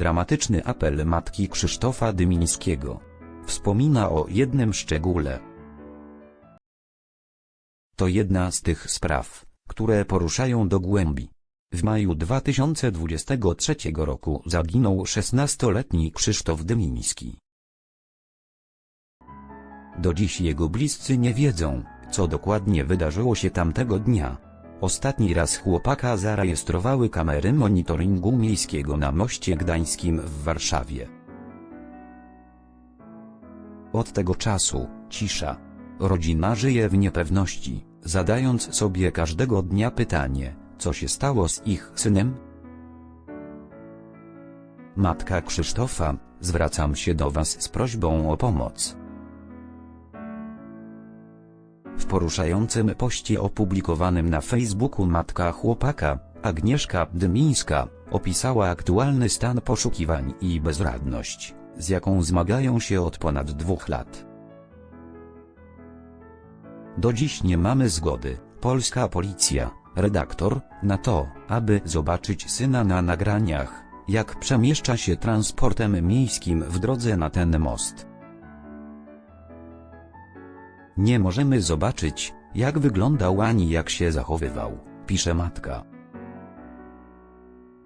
Dramatyczny apel matki Krzysztofa Dymińskiego. Wspomina o jednym szczególe. To jedna z tych spraw, które poruszają do głębi. W maju 2023 roku zaginął 16-letni Krzysztof Dymiński. Do dziś jego bliscy nie wiedzą, co dokładnie wydarzyło się tamtego dnia. Ostatni raz chłopaka zarejestrowały kamery monitoringu miejskiego na moście gdańskim w Warszawie. Od tego czasu, cisza. Rodzina żyje w niepewności, zadając sobie każdego dnia pytanie, co się stało z ich synem? Matka Krzysztofa, zwracam się do Was z prośbą o pomoc. W poruszającym poście opublikowanym na Facebooku matka chłopaka, Agnieszka Dymińska, opisała aktualny stan poszukiwań i bezradność, z jaką zmagają się od ponad dwóch lat. Do dziś nie mamy zgody, polska policja, redaktor, na to, aby zobaczyć syna na nagraniach, jak przemieszcza się transportem miejskim w drodze na ten most. Nie możemy zobaczyć, jak wyglądał ani jak się zachowywał, pisze matka.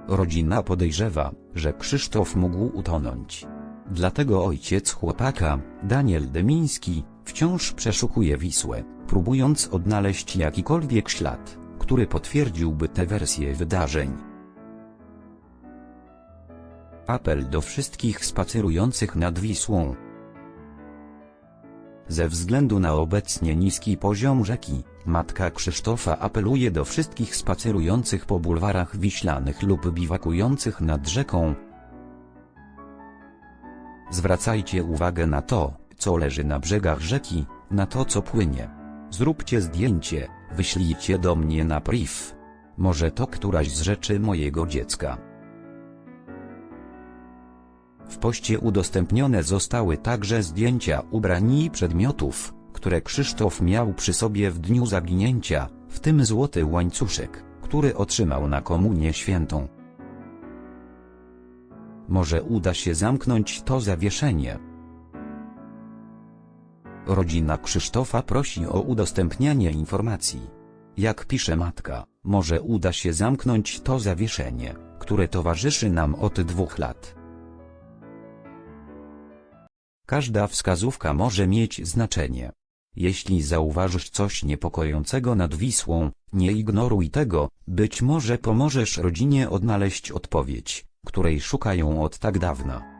Rodzina podejrzewa, że Krzysztof mógł utonąć. Dlatego ojciec chłopaka, Daniel Dymiński, wciąż przeszukuje Wisłę, próbując odnaleźć jakikolwiek ślad, który potwierdziłby tę wersję wydarzeń. Apel do wszystkich spacerujących nad Wisłą. Ze względu na obecnie niski poziom rzeki, matka Krzysztofa apeluje do wszystkich spacerujących po bulwarach wiślanych lub biwakujących nad rzeką. Zwracajcie uwagę na to, co leży na brzegach rzeki, na to co płynie. Zróbcie zdjęcie, wyślijcie do mnie na priv. Może to któraś z rzeczy mojego dziecka. W poście udostępnione zostały także zdjęcia ubrań i przedmiotów, które Krzysztof miał przy sobie w dniu zaginięcia, w tym złoty łańcuszek, który otrzymał na komunię świętą. Może uda się zamknąć to zawieszenie. Rodzina Krzysztofa prosi o udostępnianie informacji. Jak pisze matka, może uda się zamknąć to zawieszenie, które towarzyszy nam od dwóch lat. Każda wskazówka może mieć znaczenie. Jeśli zauważysz coś niepokojącego nad Wisłą, nie ignoruj tego, być może pomożesz rodzinie odnaleźć odpowiedź, której szukają od tak dawna.